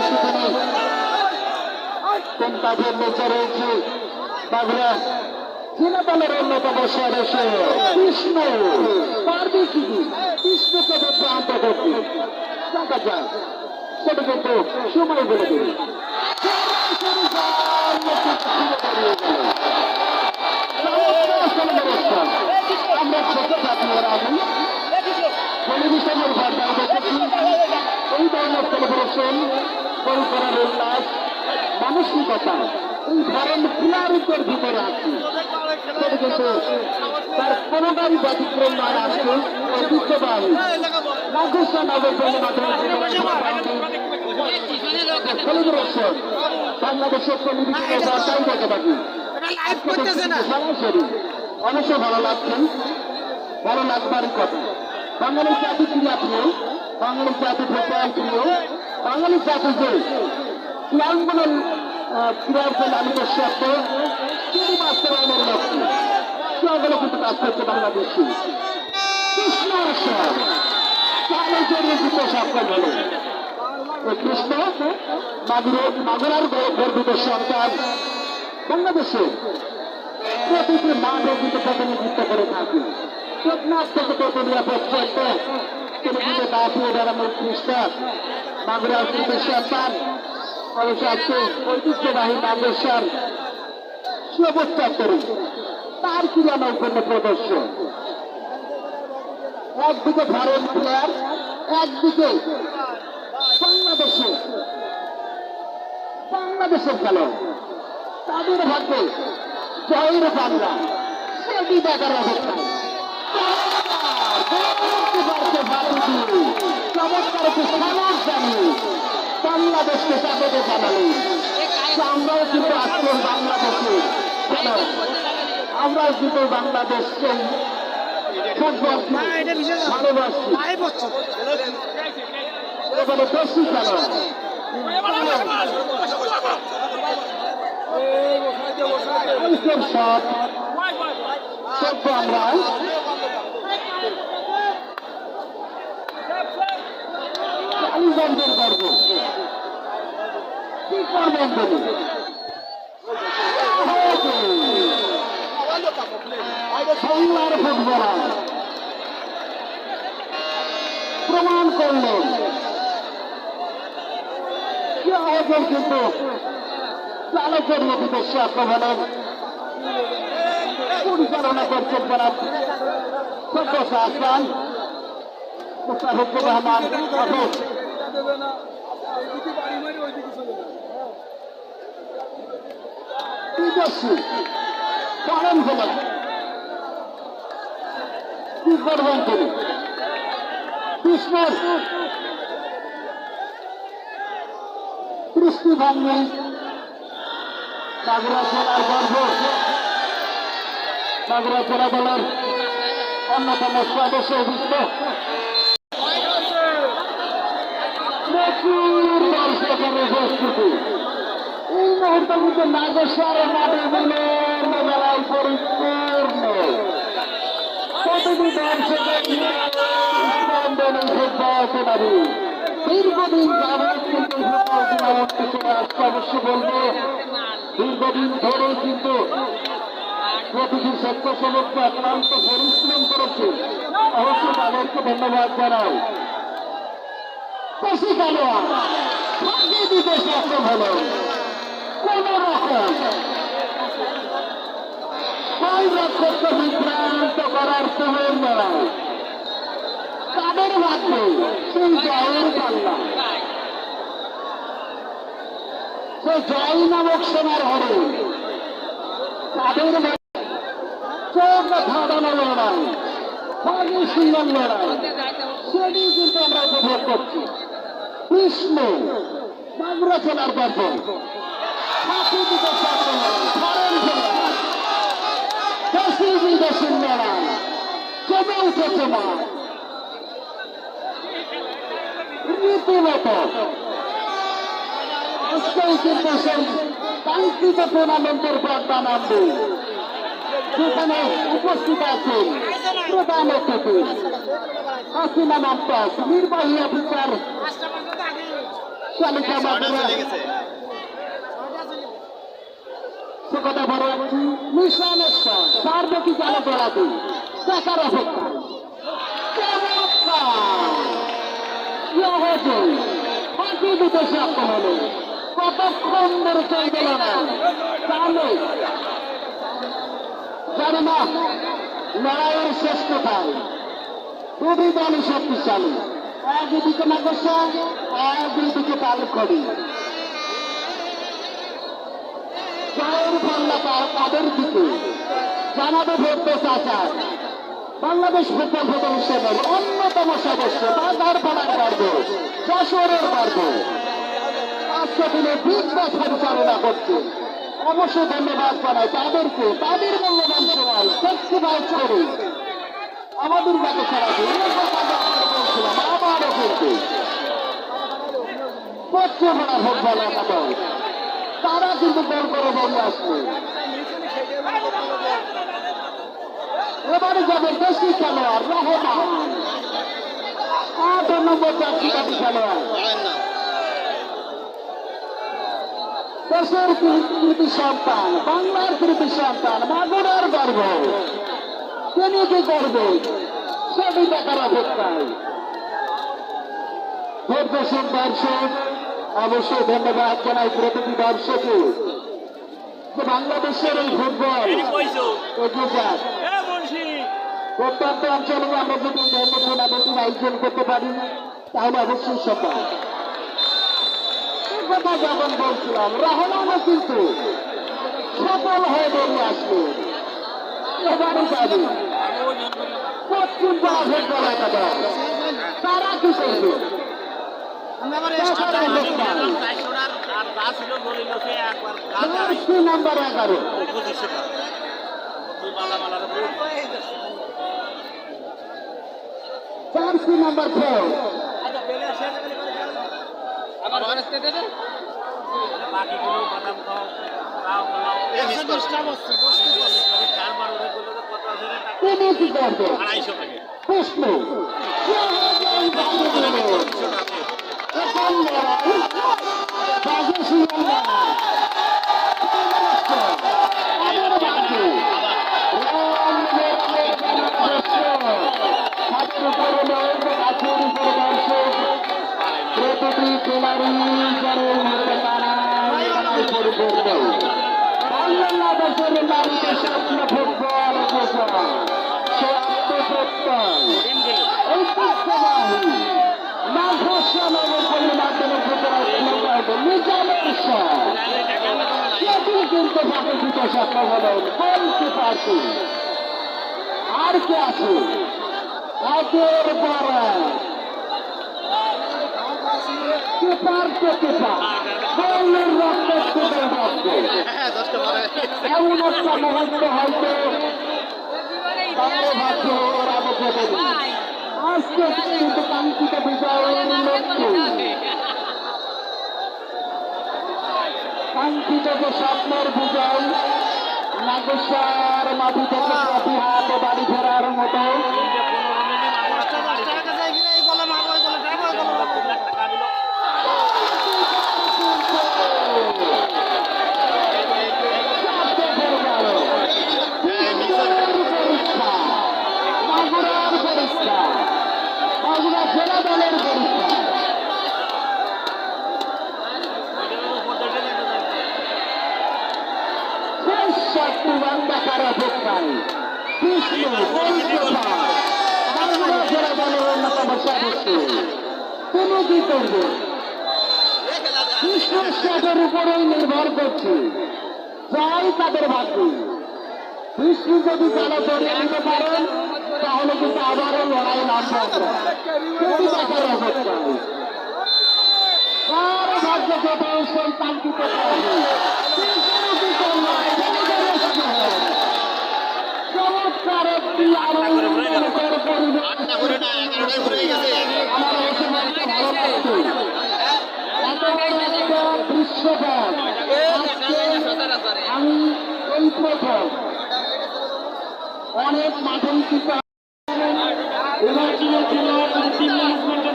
সেখানে কোন কাজের নেচে রয়েছে বাবরা চীনা দলের অন্যতম সদস্য কৃষ্ণ পারবে কি কৃষ্ণকে বিভ্রান্ত করতে দেখা যায় সেটা কিন্তু সময় বলে দেবে আমরা ছোট করার উল্লাস মানসিকতা এই ধরনের প্লেয়ারিকের ভিতরে আছে। কিন্তু তার কোনোটাই ব্যতিক্রম নয় আসছে ঐতিহ্যবাহী নাগরিক নগর মাধ্যমে সেলিব্রেশন বাংলাদেশের সরাসরি অবশ্যই ভালো লাগছে। ভালো কথা। বাঙালি জাতি ক্রিয়া প্রিয় বাঙালি জাতি ভোটার প্রিয়। বাঙালি জাতি যে ক্রিয়াঙ্গনের ক্রিয়ার যে লালিত শব্দ তিনি বাস্তবায়নের লক্ষ্যে সেগুলো কিন্তু কাজ করছে বাংলাদেশি। এই কৃষ্ণ খ্রিস্টান মাগুরার কৃতি সন্তান অবশ্য ঐতিহ্যবাহী নাগেশ্বর সুঅবস্থা করি তার ক্রীড়া নৈপুণ্য প্রদর্শন? একদিকে ভারত প্লেয়ার একদিকে বাংলাদেশে, বাংলাদেশের খেলোয়াড়। তাদের ভাগ্যে জয়ের বাংলা সেটি দেখার অবস্থায় চমৎকার একটি সামস জানিয়ে বাংলাদেশকে স্বাগত জানালেন আমরাও কিন্তু আজকের বাংলাদেশে আমরাও কিন্তু বাংলাদেশকে ভালোবাসি। এখানে বেশি আইসের শট। আমরা কালীগঞ্জের গর্ব কি করবেন ফুটবলার প্রমাণ করলেন। আয়োজন কিন্তু? চালকের নদীতে আক্রমণের পরিচালনা করছেন জনাব সব্যসা আসলাম মুস্তাফিজুর রহমান হাফিজ তেজস্বী কারণ হলেন কি করবেন তিনি কৃষ্ণের কৃষ্টি ভাঙ্গি বাগুড়া জেলার গর্ব। বাগুড়া জেলা অন্যতম সদস্য অভিষ্ট উপস্থিতি এই মুহূর্তে কিন্তু নাগেশ্বর মিলন মেলায় পরিপূর্ণ প্রতিটি দর্শকের দীর্ঘদিন কিন্তু অবশ্য বলব দীর্ঘদিন ধরে কিন্তু প্রতিটি স্বেচ্ছাসেবককে অক্লান্ত পরিশ্রম করেছে অবশ্য তাদেরকে ধন্যবাদ জানাই বেশি খেলোয়াড় ভাগ্যে দিতে সক্ষম হলো কোন রকম কয় রক্ষককে বিভ্রান্ত করার সময় লড়াই তাদের ভাগ্যে সেই জয়ের পাল্লা সে জয় নামক সোনার হরে তাদের চোখ ধাঁধানো লড়াই সুন্দর লড়াই সেটি কিন্তু আমরা উপভোগ করছি কৃষ্ণ। মাগুরা খেলার দর্পণ ফাঁকি দিতে সক্ষম খেলা দেশি বিদেশি লড়াই জমে উঠেছে মা? রীতিমতো। আজকেই কিন্তু সেই কাঙ্ক্ষিত টুর্নামেন্টের পর্দা নামবে যেখানে উপস্থিত আছেন প্রধান অতিথি হাসিনা মান্তাস নির্বাহী অফিসার শালিকা মাদুরা কথা বড় মিশনেশ্বর সার্বতী জালে বেড়াতে দেখার অপেক্ষা। কতক্ষণ ধরে চলে গেল না? তাহলে জানি না লড়াইয়ের শেষ কোথায়? দুটি দলই শক্তিশালী। একদিকে মাকসা একদিকে তালুকড়ি জয়ের পাল্লা তার দিকে। জানাবে ভোট আচার বাংলাদেশ ফুটবল ফেডারেশনের অন্যতম সদস্য, বাজার পাড়ার গর্ব, যশোরের গর্ব। আজকে দিনে ব্যাস পরিচালনা করছে। অবশ্যই ধন্যবাদ জানাই। তাদেরকে, তাদের মূল্যবান সময় সেক্সিফাইড করে আমাদের কাছে ছাড়া বলছিলাম, আবারও একাদল তারা কিন্তু গোল করে বেরিয়ে আসবে এবারে যাবে দেশি খেলোয়াড়, রহমান। আট নম্বর চাকরিবাদী খেলোয়াড়। দেশের কৃতি সন্তান বাংলার কৃতি সন্তান মাগুরার গর্ব। তিনি কি করবে সেটি দেখার অপেক্ষায় দর্শক অবশ্যই ধন্যবাদ জানাই প্রতিটি দর্শকে যে বাংলাদেশের এই ফুটবল প্রত্যন্ত অঞ্চলে আমরা যদি ধর্ম টুর্নামেন্টের আয়োজন করতে পারি তাহলে অবশ্যই সম্ভব এই কথা যখন বলছিলাম রহমানও কিন্তু সফল হয়ে বেরিয়ে আসবে এবারে যাবে পশ্চিম ফুটবল একাদল তারা কি করবে। এগারো? জার্সি নাম্বার ফোর আড়াইশো টাকা। কৃষ্ণ এখন বাজে আর কে আছে? একের পর এক। পেপার তো পেপার বলের রক্ত পেপার রক্ত এমন একটা মুহূর্ত হয়তো ভাবছে ওরা স্বপ্নের বিজয় নাগেশ্বর মাটি থেকে বাড়ি ফেরার মতো চারটে ফের গেল। বিজয়ের পরীক্ষা মাগুরার পরীক্ষা মাগুরা জেলা দলের পরীক্ষা শেষ শক্তি বান্দাকার কৃষ্ণ জেলা দলের অন্যতম সদস্য তিনি কি করবে? কৃষ্ণের সাথের উপরেই নির্ভর করছে। জয় তাদের ভাগ্য। বিষ্ণু যদি তারা ধরিয়ে নিতে পারেন, তাহলে কিন্তু আবারও লড়াই সেটি দেখার অপেক্ষায় অবশ্যই কাঙ্ক্ষিত করবে চমৎকার একটি আনন্দকর পরিবেশ আমার এসে মনটা ভালো লাগছে এত বড় একটা দৃশ্যপট আজকে আমি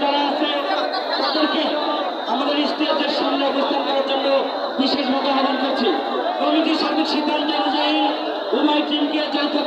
যারা আছে তাদেরকে আমাদের স্টেজের সামনে অবস্থান করার জন্য বিশেষভাবে আহ্বান করছি কমিটির সার্বিক সিদ্ধান্ত অনুযায়ী উভয় টিমকে যৌথভাবে